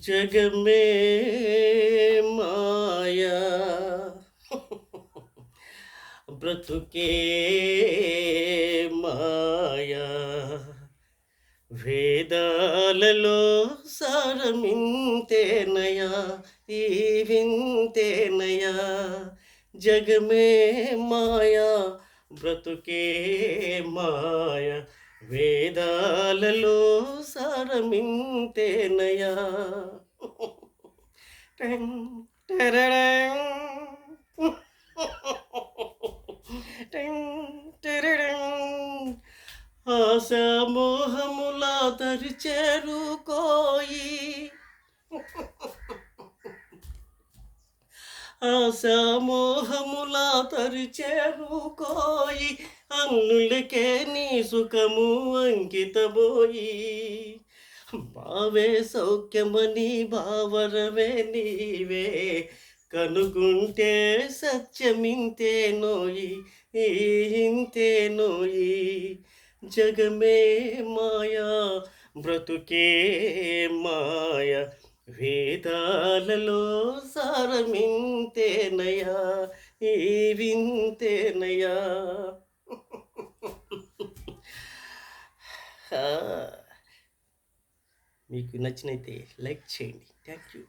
జగమే మాయా బ్రతుకే మాయా వేదాలలో సారమింతేనయా ఈ వింతేనయా జగమే మాయా బ్రతుకే మాయ వేదాలలో సారమింతేనయా? ఆశామోహములా టెరడెం. టెం, దరి చేరుకోయి ఆశామోహముల తరిచేరుకోయి అన్నులకే నీ సుఖము అంకితబోయి బావే సౌఖ్యమని భావరమే నీవే. కనుకుంటే సత్యమింతే నోయి ఇంతే నోయి. జగమే మాయా బ్రతుకే మాయ. వేదాలలో సారమింతేనయా? ఏ వింతేనయా? మీకు నచ్చినైతే లైక్ చేయండి. Thank you.